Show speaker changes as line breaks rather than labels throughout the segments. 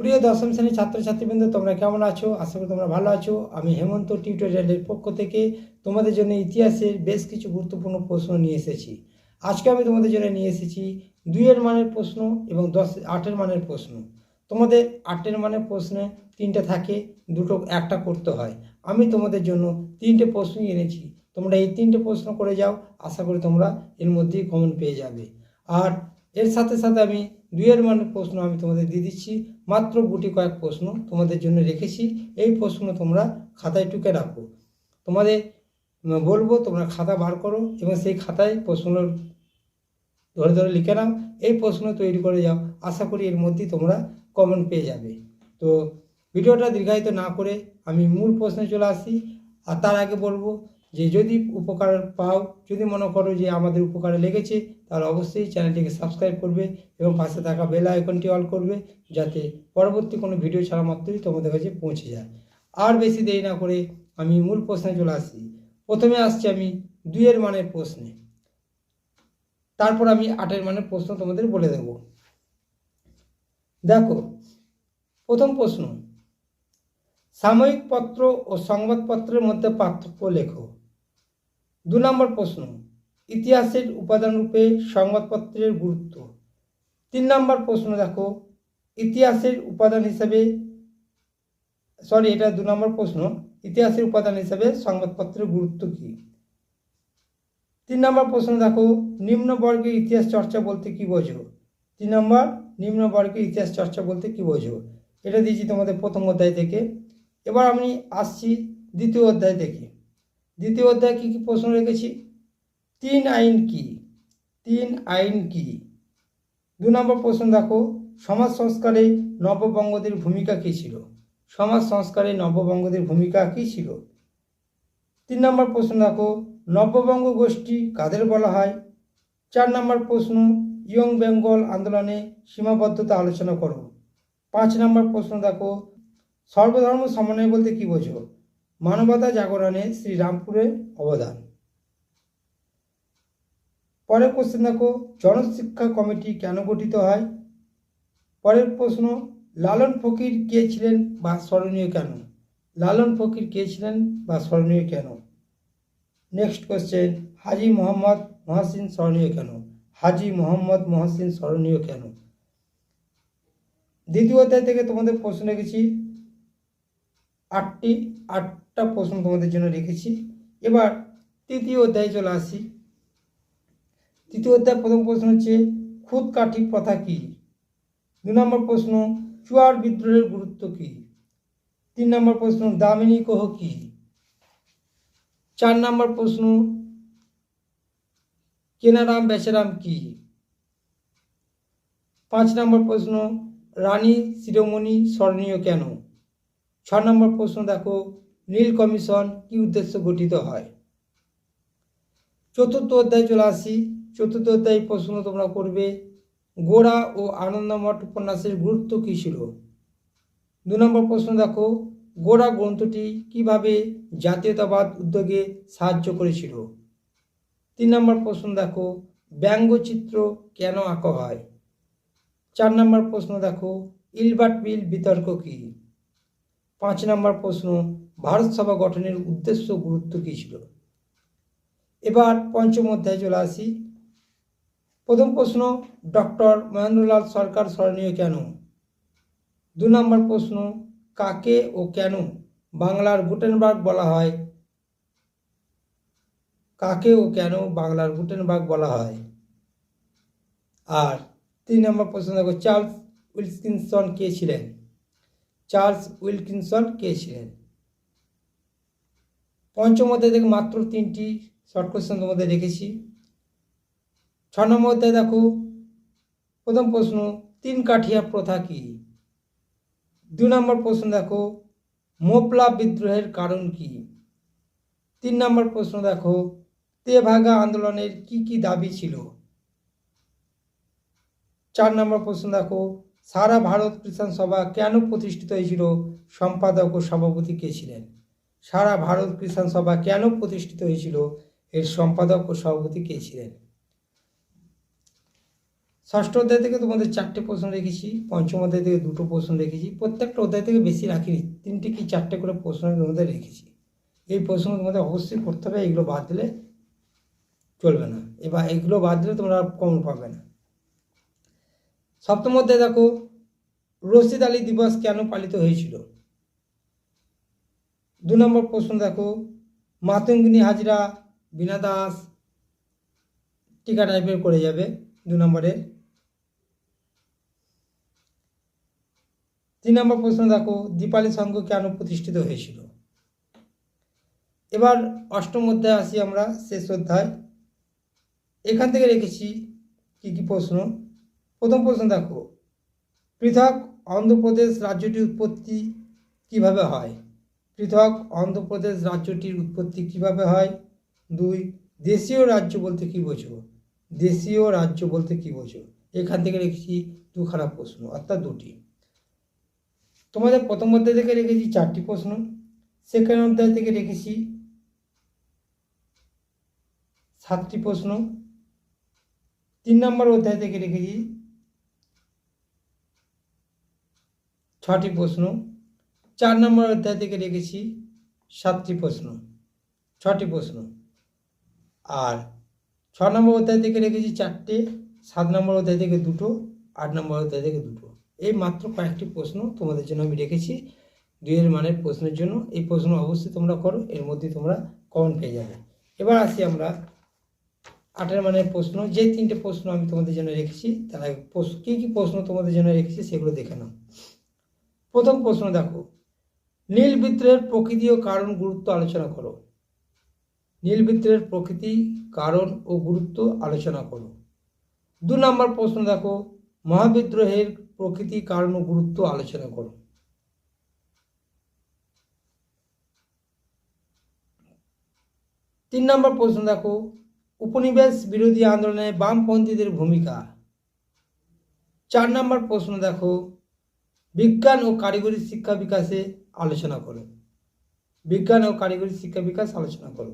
প্রিয় দশম শ্রেণির ছাত্রছাত্রীবৃন্দ, তোমরা কেমন আছো? আশা করি তোমরা ভালো আছো। আমি হেমন্ত টিউটোরিয়ালের পক্ষ থেকে তোমাদের জন্য ইতিহাসের বেশ কিছু গুরুত্বপূর্ণ প্রশ্ন নিয়ে এসেছি। আজকে আমি তোমাদের জন্য নিয়ে এসেছি দুইয়ের মানের প্রশ্ন এবং দশ, আটের মানের প্রশ্ন। তোমাদের আটের মানের প্রশ্নে তিনটে থাকে, দুটো একটা করতে হয়। আমি তোমাদের জন্য তিনটে প্রশ্নই এনেছি। তোমরা এই তিনটে প্রশ্ন করে যাও, আশা করি তোমরা এর মধ্যেই কমন পেয়ে যাবে। আর এর সাথে সাথে আমি দুয়ের মানের প্রশ্ন আমি তোমাদের দিয়ে দিচ্ছি, মাত্র গুটি কয়েক প্রশ্ন তোমাদের জন্য রেখেছি, এই প্রশ্ন তোমরা খাতায় টুকে রাখো। তোমাদের বলব তোমরা খাতা বার করো এবং সেই খাতায় প্রশ্ন ধরে ধরে লিখে নাও, এই প্রশ্ন তৈরি করে যাও, আশা করি এর মধ্যেই তোমরা কমন পেয়ে যাবে। তো ভিডিওটা দীর্ঘায়িত না করে আমি মূল প্রশ্নে চলে আসি, আর তার আগে বলব যে যদি উপকার পাও, যদি মনে করো যে আমাদের উপকারে লেগেছে, তাহলে অবশ্যই চ্যানেলটিকে সাবস্ক্রাইব করবে এবং পাশে থাকা বেল আইকনটি অল করবে যাতে পরবর্তী কোনো ভিডিও ছাড়া মাত্রই তোমাদের কাছে পৌঁছে যায়। আর বেশি দেরি না করে আমি মূল প্রশ্নে চলে আসি প্রথমে আসছি আমি দুইয়ের মানের প্রশ্নে। তারপর আমি আটের মানের প্রশ্ন তোমাদের বলে দেব। দেখো, প্রথম প্রশ্ন, সাময়িক পত্র ও সংবাদপত্রের মধ্যে পার্থক্য লেখো। দু নম্বর প্রশ্ন, ইতিহাসের উপাদান রূপে সংবাদপত্রের গুরুত্ব। তিন নম্বর প্রশ্ন দেখো, ইতিহাসের উপাদান হিসাবে সরি এটা দু নম্বর প্রশ্ন, ইতিহাসের উপাদান হিসাবে সংবাদপত্রের গুরুত্ব কী? তিন নম্বর প্রশ্ন দেখো নিম্ন বর্গের ইতিহাস চর্চা বলতে কি বোঝো? তিন নম্বর নিম্ন বর্গের ইতিহাস চর্চা বলতে কি বোঝো? এটা দিয়েছি তোমাদের প্রথম অধ্যায় থেকে। এবার আমি আসছি দ্বিতীয় অধ্যায় থেকে। দ্বিতীয় অধ্যায় কী কী প্রশ্ন রেখেছি? তিন আইন কি? তিন আইন কি? দু নম্বর প্রশ্ন দেখো, সমাজ সংস্কারে নববঙ্গদের ভূমিকা কী ছিল? সমাজ সংস্কারে নববঙ্গদের ভূমিকা কী ছিল? তিন নম্বর প্রশ্ন দেখো, নববঙ্গ গোষ্ঠী কাদের বলা হয়? চার নম্বর প্রশ্ন, ইয়ং বেঙ্গল আন্দোলনে সীমাবদ্ধতা আলোচনা করো। পাঁচ নম্বর প্রশ্ন দেখো, সর্বধর্ম সমন্বয় বলতে কি বোঝো? মানবতা জাগরণে শ্রীরামপুরের অবদান। পরের কোশ্চেন দেখো, জনশিক্ষা কমিটি কেন গঠিত হয়? পরের প্রশ্ন, লালন ফকির কে ছিলেন বা স্মরণীয় কেন? লালন ফকির কে ছিলেন বা স্মরণীয় কেন? নেক্সট কোশ্চেন হাজি মোহাম্মদ মহাসিন স্মরণীয় কেন? হাজি মোহাম্মদ মহাসিন স্মরণীয় কেন? দ্বিতীয় অধ্যায় থেকে তোমাদের প্রশ্ন রেখেছি আটটি আটটা প্রশ্ন তোমাদের জন্য রেখেছি। এবার তৃতীয় অধ্যায়ে চলে আসি। তৃতীয় অধ্যায় প্রথম প্রশ্ন হচ্ছে, খুদ কাঠি প্রথা কী? দু নম্বর প্রশ্ন, চুয়ার বিদ্রোহের গুরুত্ব কী? তিন নম্বর প্রশ্ন, দামিনী কহ কী? চার নম্বর প্রশ্ন, কেনারাম বেচারাম কি? পাঁচ নম্বর প্রশ্ন, রানী শিরোমণি স্মরণীয় কেন? ছ নম্বর প্রশ্ন দেখো নীল কমিশন কি উদ্দেশ্য গঠিত হয়? চতুর্থ অধ্যায় চলে আসি। চতুর্থ অধ্যায় প্রশ্ন তোমরা করবে, গোড়া ও আনন্দমঠ উপন্যাসের গুরুত্ব কী ছিল? দু নম্বর প্রশ্ন দেখো, গোড়া গ্রন্থটি কীভাবে জাতীয়তাবাদ উদ্যোগে সাহায্য করেছিল? তিন নম্বর প্রশ্ন দেখো, ব্যঙ্গচিত্র কেন আঁকা হয়? চার নম্বর প্রশ্ন দেখো, ইলবার্ট বিল বিতর্ক কী? পাঁচ নম্বর প্রশ্ন ভারত সভা গঠনের উদ্দেশ্য গুরুত্ব কী ছিল? এবার পঞ্চম অধ্যায়ে চলে আসি। প্রথম প্রশ্ন, ডক্টর মহেন্দ্রলাল সরকার স্মরণীয় কেন? দু নম্বর প্রশ্ন, কাকে ও কেন বাংলার গুটেনবার্গ বলা হয়? কাকে ও কেন বাংলার গুটেনবার্গ বলা হয়? আর তিন নম্বর প্রশ্ন, দেখো, চার্লস উইলকিনসন কে ছিলেন? চার্লস উইলকিনসন কে ছিলেন? পঞ্চম অধ্যায় থেকে মাত্র তিনটি শর্ট কোশ্চেন তোমাদের রেখেছি। ছ নম্বর অধ্যায় দেখো, প্রথম প্রশ্ন, তিন কাঠিয়া প্রথা কী? দু নম্বর প্রশ্ন দেখো, মোপলা বিদ্রোহের কারণ কি? তিন নম্বর প্রশ্ন দেখো, তেভাগা আন্দোলনের কি কি দাবি ছিল? চার নম্বর প্রশ্ন দেখো, সারা ভারত কৃষাণ সভা কেন প্রতিষ্ঠিত হয়েছিল? সম্পাদক ও সভাপতি কে ছিলেন? সারা ভারত কৃষাণ সভা কেন প্রতিষ্ঠিত হয়েছিল? এর সম্পাদক ও সভাপতি কে ছিলেন? ষষ্ঠ অধ্যায় থেকে তোমাদের চারটে প্রশ্ন রেখেছি, পঞ্চম অধ্যায় থেকে দুটো প্রশ্ন রেখেছি, প্রত্যেকটা অধ্যায় থেকে বেশি রাখিনি, তিনটে কি চারটে করে প্রশ্ন তোমাদের রেখেছি। এই প্রশ্ন তোমাদের অবশ্যই করতে হবে, এগুলো বাদ দিলে চলবে না, এবার এগুলো বাদ দিলে তোমরা কমন পাবে না। সপ্তম অধ্যায় দেখো, রশিদ আলী দিবস কেন পালিত হয়েছিল? দু নম্বর প্রশ্ন দেখো, মাতঙ্গিনী হাজরা বিনা দাস টিকা টাইপের করে যাবে দু নম্বরে। তিন নম্বর প্রশ্ন দেখো, দীপালি সংঘ কেন প্রতিষ্ঠিত হয়েছিল? এবার অষ্টম অধ্যায় আসি আমরা, শেষ অধ্যায়। এখান থেকে রেখেছি কি কি প্রশ্ন। প্রথম প্রশ্ন দেখো, পৃথক অন্ধ্রপ্রদেশ রাজ্যটির উৎপত্তি কীভাবে হয়? পৃথক অন্ধ্রপ্রদেশ রাজ্যটির উৎপত্তি কীভাবে হয়? দুই, দেশীয় রাজ্য বলতে কি বোঝো? দেশীয় রাজ্য বলতে কি বোঝো? এখান থেকে রেখেছি দুখানা প্রশ্ন, অর্থাৎ দুটি। তোমাদের প্রথম অধ্যায় থেকে রেখেছি চারটি প্রশ্ন সেকেন্ড অধ্যায় থেকে রেখেছি সাতটি প্রশ্ন, তিন নম্বর অধ্যায় থেকে রেখেছি ছটি প্রশ্ন। চার নম্বর অধ্যায় থেকে রেখেছি সাতটি প্রশ্ন, ছটি প্রশ্ন। আর ছ নম্বর অধ্যায় থেকে রেখেছি চারটে, সাত নম্বর অধ্যায় থেকে দুটো, আট নম্বর অধ্যায় থেকে দুটো। এই মাত্র কয়েকটি প্রশ্ন তোমাদের জন্য আমি রেখেছি। দুইয়ের মানের প্রশ্নের জন্য এই প্রশ্ন অবশ্যই তোমরা করো, এর মধ্যে তোমরা কমন পেয়ে যাবে। এবার আসি আমরা আটের মানের প্রশ্ন। যে তিনটে প্রশ্ন আমি তোমাদের জন্য রেখেছি, তার কী কী প্রশ্ন তোমাদের জন্য রেখেছি সেগুলো দেখে নাও। প্রথম প্রশ্ন দেখো নীল বিদ্রোহের প্রকৃতি ও কারণ গুরুত্ব আলোচনা করো। নীল বিদ্রোহের প্রকৃতি, কারণ ও গুরুত্ব আলোচনা করো। দু নম্বর প্রশ্ন দেখো, মহাবিদ্রোহের প্রকৃতি, কারণ ও গুরুত্ব আলোচনা করো। তিন নম্বর প্রশ্ন দেখো, উপনিবেশ বিরোধী আন্দোলনে বামপন্থীদের ভূমিকা। চার নম্বর প্রশ্ন দেখো বিজ্ঞান ও কারিগরি শিক্ষা বিকাশে আলোচনা করো। বিজ্ঞান ও কারিগরি শিক্ষা বিকাশ আলোচনা করো।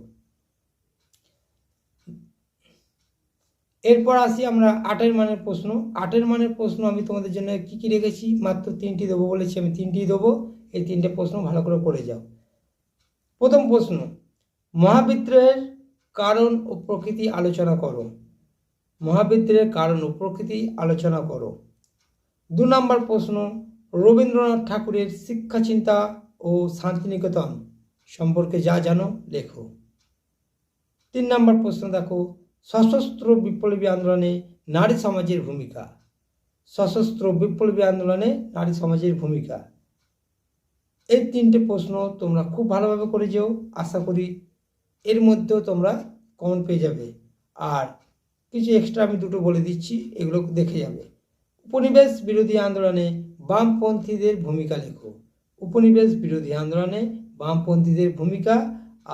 এরপর আসি আমরা আটের মানের প্রশ্ন। আটের মানের প্রশ্ন আমি তোমাদের জন্য কি কি রেখেছি? মাত্র তিনটি দেবো বলেছি, আমি তিনটি দেবো। এই তিনটে প্রশ্ন ভালো করে করে যাও। প্রথম প্রশ্ন, মহাবিদ্রোহের কারণ ও প্রকৃতি আলোচনা করো। মহাবিদ্রোহের কারণ ও প্রকৃতি আলোচনা করো। দু নম্বর প্রশ্ন রবীন্দ্রনাথ ঠাকুরের শিক্ষা চিন্তা ও শান্তিনিকেতন সম্পর্কে যা জানো, লেখো। তিন নম্বর প্রশ্ন দেখো, সশস্ত্র বিপ্লবী আন্দোলনে নারী সমাজের ভূমিকা। সশস্ত্র বিপ্লবী আন্দোলনে নারী সমাজের ভূমিকা। এই তিনটে প্রশ্ন তোমরা খুব ভালোভাবে করে যেও, আশা করি এর মধ্যেও তোমরা কমন পেয়ে যাবে। আর কিছু এক্সট্রা আমি দুটো বলে দিচ্ছি, এগুলো দেখে যাবে। উপনিবেশ বিরোধী আন্দোলনে বামপন্থীদের ভূমিকা লেখো। উপনিবেশ বিরোধী আন্দোলনে বামপন্থীদের ভূমিকা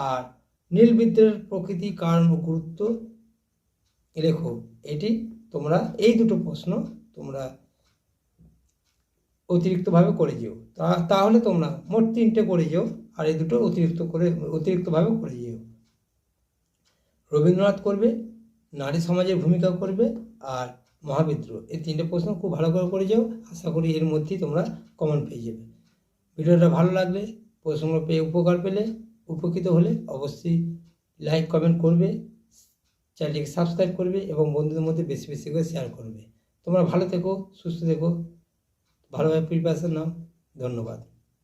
আর নীল বিদ্রোহের প্রকৃতি কারণ ও গুরুত্ব লেখো। এটি তোমরা, এই দুটো প্রশ্ন তোমরা অতিরিক্তভাবে করে যেও। তা, তাহলে তোমরা মোট তিনটে করে যেও আর এই দুটো অতিরিক্ত করে, অতিরিক্তভাবে করে যেও। রবীন্দ্রনাথ করবে, নারী সমাজের ভূমিকা করবে আর মহাবিদ্রোহ। এই তিনটে প্রশ্ন খুব ভালো করে করে যাও। আশা করি এর মধ্যেই তোমরা কমন পেয়ে যাবে। ভিডিওটা ভালো লাগলে, প্রশ্নগুলো পেয়ে উপকার পেলে, উপকৃত হলে অবশ্যই লাইক কমেন্ট করবে, চ্যানেলটিকে সাবস্ক্রাইব করবে এবং বন্ধুদের মধ্যে বেশি বেশি করে শেয়ার করবে। তোমরা ভালো থেকো, সুস্থ থেকো। ভালোভাবে প্রিপারেশন নাও ধন্যবাদ।